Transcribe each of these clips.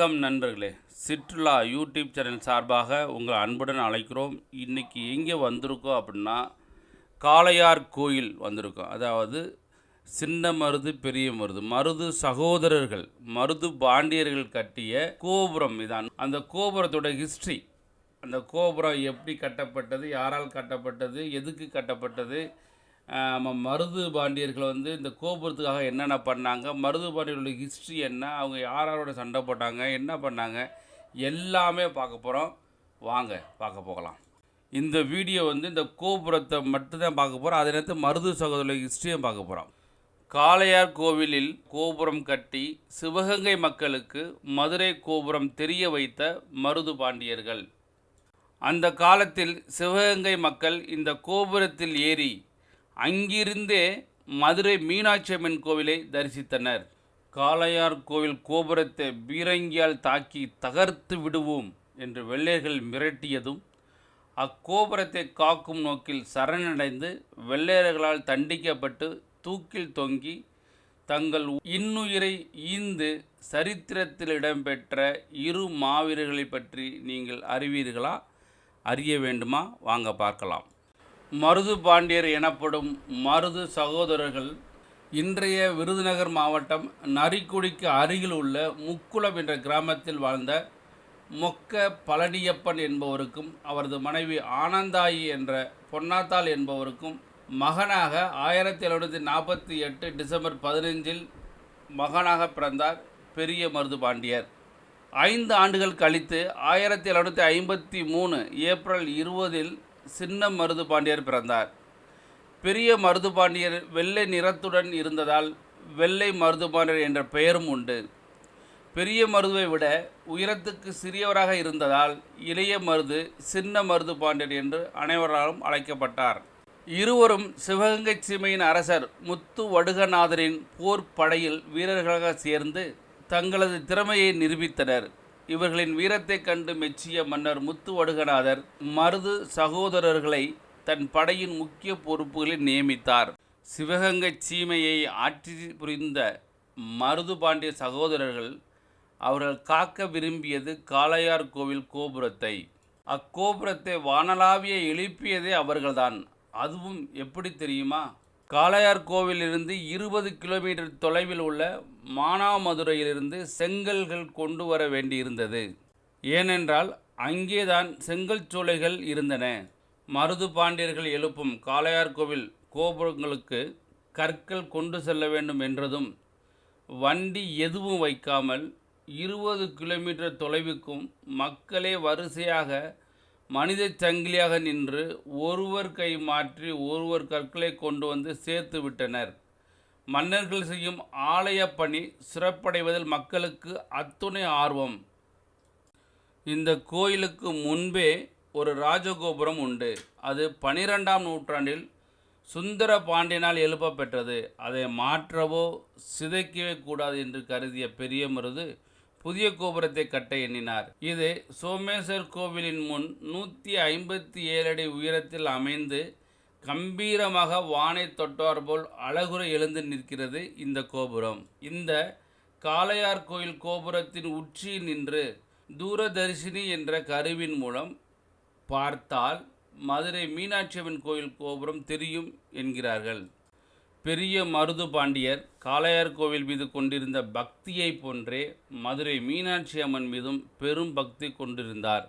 வணக்கம் நண்பர்களே. சிற்றுலா YouTube channel சார்பாக உங்கள் அன்புடன் அழைக்கிறோம். இன்றைக்கி எங்கே வந்திருக்கோம் அப்படின்னா காளையார் கோயில் வந்திருக்கோம். அதாவது சின்ன மருது பெரிய மருது. மருது சகோதரர்கள் மருது பாண்டியர்கள் கட்டிய கோபுரம் இதான். அந்த கோபுரத்தோட ஹிஸ்ட்ரி அந்த கோபுரம் எப்படி கட்டப்பட்டது யாரால் கட்டப்பட்டது எதுக்கு கட்டப்பட்டது மருது பாண்டியர்கள் வந்து இந்த கோபுரத்துக்காக என்னென்ன பண்ணாங்க? மருது பாண்டியர்களுடைய ஹிஸ்ட்ரி என்ன? அவங்க யாரோட சண்டை போட்டாங்க? என்ன பண்ணாங்க? எல்லாமே பார்க்க போகிறோம் வாங்க பார்க்க போகலாம். இந்த வீடியோ வந்து இந்த கோபுரத்தை மட்டும்தான் பார்க்க போகிறோம் அதே நேரத்தில் மருது சகோதரிய ஹிஸ்ட்ரியும் பார்க்க போகிறோம் காளையார் கோவிலில் கோபுரம் கட்டி சிவகங்கை மக்களுக்கு மதுரை கோபுரம் தெரிய வைத்த மருது பாண்டியர்கள். அந்த காலத்தில் சிவகங்கை மக்கள் இந்த கோபுரத்தில் ஏறி அங்கிருந்தே மதுரை மீனாட்சி அம்மன் கோவிலை தரிசித்தனர். காளையார் கோவில் கோபுரத்தை பீரங்கியால் தாக்கி தகர்த்து விடுவோம் என்று வெள்ளையர்கள் மிரட்டியதும் அக்கோபுரத்தை காக்கும் நோக்கில் சரணடைந்து வெள்ளையர்களால் தண்டிக்கப்பட்டு தூக்கில் தொங்கி தங்கள் இன்னுயிரை ஈந்து சரித்திரத்தில் இடம்பெற்ற இரு மாவீரர்களை பற்றி நீங்கள் அறிவீர்களா? அறிய வேண்டுமா? வாங்க பார்க்கலாம். மருது பாண்டியர் எனப்படும் மருது சகோதரர்கள் இன்றைய விருதுநகர் மாவட்டம் நரிக்குடிக்கு அருகில் உள்ள முக்குளம் என்ற கிராமத்தில் வாழ்ந்த மொக்க பழனியப்பன் என்பவருக்கும் அவரது மனைவி ஆனந்தாயி என்ற பொன்னாத்தாள் என்பவருக்கும் மகனாக ஆயிரத்தி எழுநூற்றி நாற்பத்தி எட்டு டிசம்பர் பதினைஞ்சில் மகனாக பிறந்தார் பெரிய மருது பாண்டியர். ஐந்து ஆண்டுகள் கழித்து ஆயிரத்தி எழுநூற்றி ஐம்பத்தி மூணு ஏப்ரல் இருபதில் சின்ன மருது பாண்டியர் பிறந்தார். பெரிய மருது பாண்டியர் வெள்ளை நிறத்துடன் இருந்ததால் வெள்ளை மருது பாண்டியர் என்ற பெயரும் உண்டு. பெரிய மருதுவை விட உயரத்துக்கு சிறியவராக இருந்ததால் இளைய மருது சின்ன மருது பாண்டியர் என்று அனைவராலும் அழைக்கப்பட்டார். இருவரும் சிவகங்கை சீமையின் அரசர் முத்து வடுகநாதரின் போர் படையில் வீரர்களாக சேர்ந்து தங்களது திறமையை நிரூபித்தனர். இவர்களின் வீரத்தைக் கண்டு மெச்சிய மன்னர் முத்துவடுகநாதர் மருது சகோதரர்களை தன் படையின் முக்கிய பொறுப்புகளில் நியமித்தார். சிவகங்கை சீமையை ஆட்சி புரிந்த மருது பாண்டிய சகோதரர்கள் அவர்கள் காக்க விரும்பியது காளையார் கோவில் கோபுரத்தை. அக்கோபுரத்தை வானலாவிய எழுப்பியதே அவர்கள்தான். அதுவும் எப்படி தெரியுமா? காளையார் கோவிலிருந்து இருபது கிலோமீட்டர் தொலைவில் உள்ள மானாமதுரையிலிருந்து செங்கல்கள் கொண்டு வர வேண்டியிருந்தது. ஏனென்றால் அங்கேதான் செங்கல் சூளைகள் இருந்தன. மருது பாண்டியர்கள் எழுப்பும் காளையார் கோவில் கோபுரங்களுக்கு கற்கள் கொண்டு செல்ல வேண்டும் என்றதும் வண்டி எதுவும் வைக்காமல் இருபது கிலோமீட்டர் தொலைவுக்கும் மக்களே வரிசையாக மனித சங்கிலியாக நின்று ஒருவர் கை மாற்றி ஒருவர் கற்களை கொண்டு வந்து சேர்த்து விட்டனர். மன்னர்கள் செய்யும் ஆலய பணி சிறப்படைவதில் மக்களுக்கு அத்துணை ஆர்வம். இந்த கோயிலுக்கு முன்பே ஒரு ராஜகோபுரம் உண்டு. அது பனிரெண்டாம் நூற்றாண்டில் சுந்தர பாண்டியனால் எழுப்பப்பெற்றது. அதை மாற்றவோ சிதைக்கவே கூடாது என்று கருதிய பெரிய மருது புதிய கோபுரத்தை கட்ட எண்ணினார். இது சோமேஸ்வர் கோவிலின் முன் நூற்றி ஐம்பத்தி ஏழு அடி உயரத்தில் அமைந்து கம்பீரமாக வானை தொட்டார் போல் அழகுற எழுந்து நிற்கிறது இந்த கோபுரம். இந்த காளையார் கோயில் கோபுரத்தின் உச்சியில் நின்று தூரதர்ஷினி என்ற கருவின் மூலம் பார்த்தால் மதுரை மீனாட்சியம்மன் கோயில் கோபுரம் தெரியும் என்கிறார்கள். பெரிய மருது பாண்டியர் காளையார் கோவில் மீது கொண்டிருந்த பக்தியைப் போன்றே மதுரை மீனாட்சி அம்மன் மீதும் பெரும் பக்தி கொண்டிருந்தார்.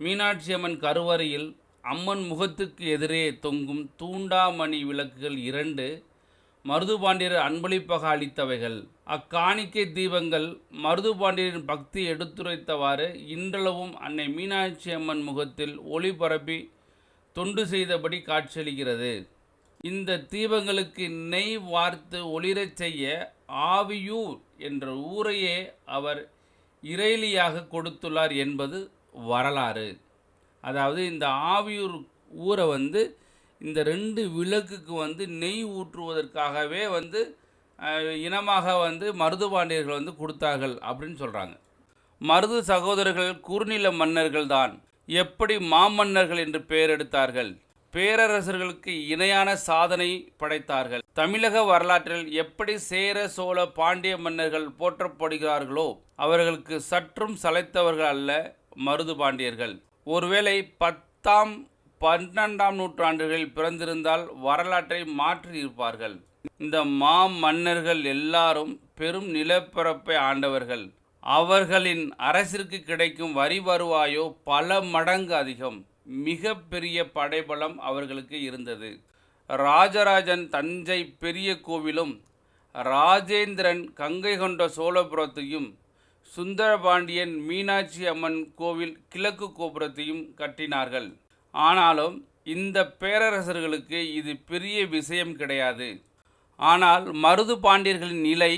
மீனாட்சி அம்மன் கருவறையில் அம்மன் முகத்துக்கு எதிரே தொங்கும் தூண்டாமணி விளக்குகள் இரண்டு மருதுபாண்டியர் அன்பளிப்பாக அளித்தவைகள். அக்காணிக்கை தீபங்கள் மருதுபாண்டியரின் பக்தி எடுத்துரைத்தவாறு இன்றளவும் அன்னை மீனாட்சி அம்மன் முகத்தில் ஒளி பரப்பி தொண்டு செய்தபடி காட்சியளிக்கிறது. இந்த தீபங்களுக்கு நெய் வார்த்து ஒளிரச் செய்ய ஆவியூர் என்ற ஊரையே அவர் இறைலியாக கொடுத்துள்ளார் என்பது வரலாறு. அதாவது இந்த ஆவியூர் ஊரை வந்து இந்த ரெண்டு விளக்குக்கு வந்து நெய் ஊற்றுவதற்காகவே வந்து இனமாக வந்து மருதுபாண்டியர்கள் வந்து கொடுத்தார்கள் அப்படின்னு சொல்கிறாங்க மருது சகோதரர்கள் குறுநில மன்னர்கள் தான் எப்படி மாமன்னர்கள் என்று பெயர் எடுத்தார்கள்? பேரரசர்களுக்கு இணையான சாதனை படைத்தார்கள். தமிழக வரலாற்றில் எப்படி சேர சோழ பாண்டிய மன்னர்கள் போற்றப்படுகிறார்களோ அவர்களுக்கு சற்றும் சளைத்தவர்கள் அல்ல மருது பாண்டியர்கள். ஒருவேளை பத்தாம் பன்னெண்டாம் நூற்றாண்டுகளில் பிறந்திருந்தால் வரலாற்றை மாற்றி இருப்பார்கள். இந்த மா மன்னர்கள் எல்லாரும் பெரும் நிலப்பரப்பை ஆண்டவர்கள். அவர்களின் அரசிற்கு கிடைக்கும் வரி வருவாயோ பல மடங்கு அதிகம். மிக பெரிய படைபலம் அவர்களுக்கு இருந்தது. ராஜராஜன் தஞ்சை பெரிய கோவிலும் ராஜேந்திரன் கங்கை கொண்ட சோழபுரத்தையும் சுந்தரபாண்டியன் மீனாட்சி அம்மன் கோவில் கிழக்கு கோபுரத்தையும் கட்டினார்கள். ஆனாலும் இந்த பேரரசர்களுக்கு இது பெரிய விஷயம் கிடையாது. ஆனால் மருது பாண்டியர்களின் நிலை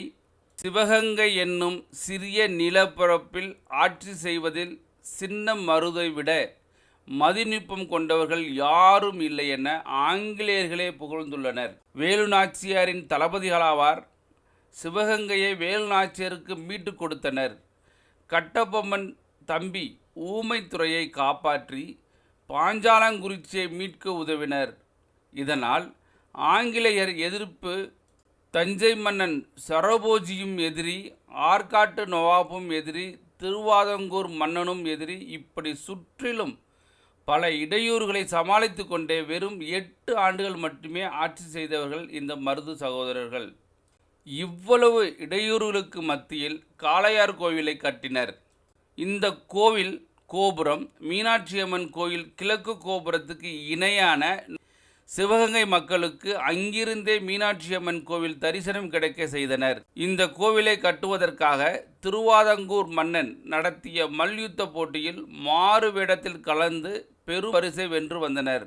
சிவகங்கை என்னும் சிறிய நிலப்பரப்பில் ஆட்சி செய்வதில் சின்ன மருதை விட மதிநுட்பம் கொண்டவர்கள் யாரும் இல்லை என ஆங்கிலேயர்களே புகழ்ந்துள்ளனர். வேலு நாச்சியாரின் தளபதிகளாவார் சிவகங்கையை வேலு நாச்சியாருக்கு மீட்டுக் கொடுத்தனர். கட்டபொம்மன் தம்பி ஊமைத்துறையை காப்பாற்றி பாஞ்சாலங்குறிச்சியை மீட்க உதவினர். இதனால் ஆங்கிலேயர் எதிர்ப்பு தஞ்சை மன்னன் சரபோஜியும் எதிரி ஆற்காட்டு நவாபும் எதிரி திருவாதங்கூர் மன்னனும் எதிரி இப்படி சுற்றிலும் பல இடையூறுகளை சமாளித்து கொண்டே வெறும் எட்டு ஆண்டுகள் மட்டுமே ஆட்சி செய்தவர்கள் இந்த மருது சகோதரர்கள். இவ்வளவு இடையூறுகளுக்கு மத்தியில் காளையார் கோவிலை கட்டினர். இந்த கோவில் கோபுரம் மீனாட்சி அம்மன் கோயில் கிழக்கு கோபுரத்துக்கு இணையான சிவகங்கை மக்களுக்கு அங்கிருந்தே மீனாட்சி அம்மன் கோவில் தரிசனம் கிடைக்க செய்தனர். இந்த கோவிலை கட்டுவதற்காக திருவாதங்கூர் மன்னன் நடத்திய மல்யுத்த போட்டியில் மாறு வேடத்தில் கலந்து பெருபரிசை வென்று வந்தனர்.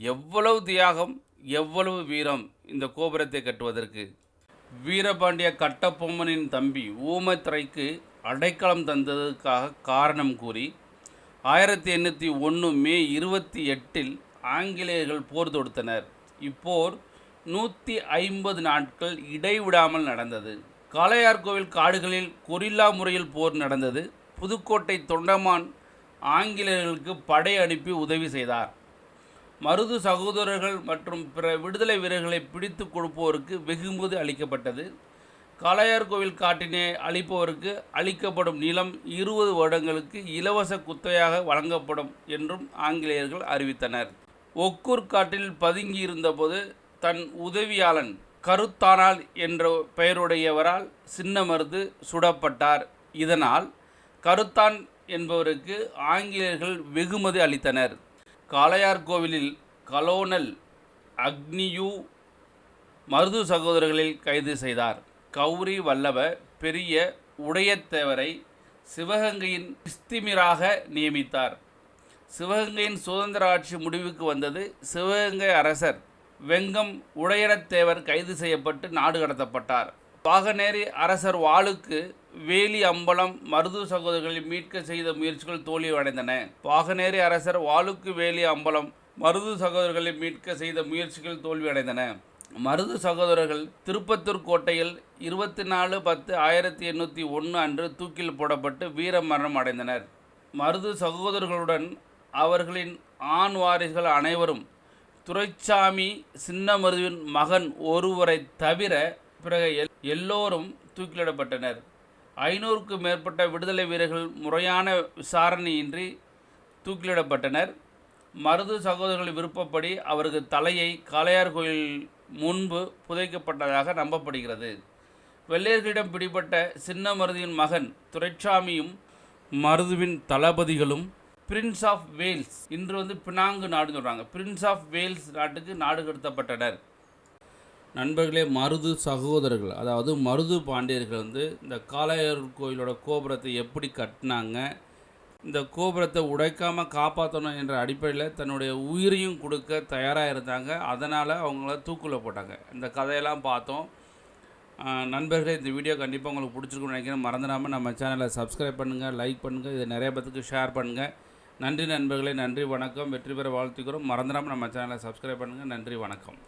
எவ்வளவு தியாகம் எவ்வளவு வீரம் இந்த கோபுரத்தை கட்டுவதற்கு. வீரபாண்டிய கட்டபொம்மனின் தம்பி ஊமத்திரைக்கு அடைக்கலம் தந்ததற்காக காரணம் கூறி ஆயிரத்தி எண்ணூற்றி ஒன்று மே இருபத்தி எட்டில் ஆங்கிலேயர்கள் போர் தொடுத்தனர். இப்போர் நூற்றி ஐம்பது நாட்கள் இடைவிடாமல் நடந்தது. காளையார்கோவில் காடுகளில் கொரில்லா முறையில் போர் நடந்தது. புதுக்கோட்டை தொண்டமான் ஆங்கிலேயர்களுக்கு படை அனுப்பி உதவி செய்தார். மருது சகோதரர்கள் மற்றும் பிற விடுதலை வீரர்களை பிடித்து கொடுப்போருக்கு வெகுமதி அளிக்கப்பட்டது. காளையார் கோவில் காட்டினை அளிப்பவருக்கு அளிக்கப்படும் நிலம் இருபது வருடங்களுக்கு இலவச குத்தையாக வழங்கப்படும் என்றும் ஆங்கிலேயர்கள் அறிவித்தனர். ஒக்கூர் காட்டில் பதுங்கி இருந்தபோது தன் உதவியாளன் கருத்தானால் என்ற பெயருடையவரால் சின்ன மருது சுடப்பட்டார். இதனால் கருத்தான் என்பவருக்கு ஆங்கிலேயர்கள் வெகுமதி அளித்தனர். காளையார் கோவிலில் கலோனல் அக்னியு மருது சகோதரர்களில் கைது செய்தார். கௌரி வல்லவ பெரிய உடையத்தேவரை சிவகங்கையின் கிஸ்திமிராக நியமித்தார். சிவகங்கையின் சுதந்திர ஆட்சி முடிவுக்கு வந்தது சிவகங்கை அரசர் வெங்கம் உடையரத்தேவர் கைது செய்யப்பட்டு நாடு கடத்தப்பட்டார். பாகநேரி அரசர் வாளுக்கு வேலி அம்பலம் மருது சகோதரர்களை மீட்க செய்த முயற்சிகள் தோல்வியடைந்தன. பாகநேரி அரசர் வாளுக்கு வேலி அம்பலம் மருது சகோதரர்களை மீட்க செய்த முயற்சிகள் தோல்வியடைந்தன. மருது சகோதரர்கள் திருப்பத்தூர் கோட்டையில் இருபத்தி நாலு பத்து ஆயிரத்தி எண்ணூற்றி ஒன்று அன்று தூக்கில் போடப்பட்டு வீர மரணம் அடைந்தனர். மருது சகோதரர்களுடன் அவர்களின் ஆண் வாரிசுகள் அனைவரும் துரைச்சாமி சின்னமருவின் மகன் ஒருவரை தவிர பிறகு எல் எல்லோரும் தூக்கிலிடப்பட்டனர். ஐநூறுக்கு மேற்பட்ட விடுதலை வீரர்கள் முறையான விசாரணையின்றி தூக்கிலிடப்பட்டனர். மருது சகோதரர்கள் விருப்பப்படி அவரது தலையை காளையார் கோயில் முன்பு புதைக்கப்பட்டதாக நம்பப்படுகிறது. வெள்ளையர்களிடம் பிடிபட்ட சின்ன மருதியின் மகன் துரைச்சாமியும் மருதுவின் தளபதிகளும் பிரின்ஸ் ஆஃப் வேல்ஸ் இன்று வந்து பினாங்கு நாடுன்னு சொல்கிறாங்க பிரின்ஸ் ஆஃப் வேல்ஸ் நாட்டுக்கு நாடு கடத்தப்பட்டனர். நண்பர்களே மருது சகோதரர்கள் அதாவது மருது பாண்டியர்கள் வந்து இந்த காளையர் கோயிலோட கோபுரத்தை எப்படி கட்டினாங்க இந்த கோபுரத்தை உடைக்காமல் காப்பாற்றணும் என்ற அடிப்படையில் தன்னுடைய உயிரையும் கொடுக்க தயாராக இருந்தாங்க. அதனால் அவங்கள தூக்கில் போட்டாங்க. இந்த கதையெல்லாம் பார்த்தோம். நண்பர்களே இந்த வீடியோ கண்டிப்பாக உங்களுக்கு பிடிச்சிருக்குன்னு நினைக்கிறேன். மறந்துடாமல் நம்ம சேனலை சப்ஸ்கிரைப் பண்ணுங்கள் லைக் பண்ணுங்கள் இதை நிறைய பேத்துக்கு ஷேர் பண்ணுங்கள் நன்றி நண்பர்களே நன்றி வணக்கம். வெற்றி பெற வாழ்த்துக்கிறோம். மறந்துடாமல் நம்ம சேனலை சப்ஸ்கிரைப் பண்ணுங்கள் நன்றி வணக்கம்.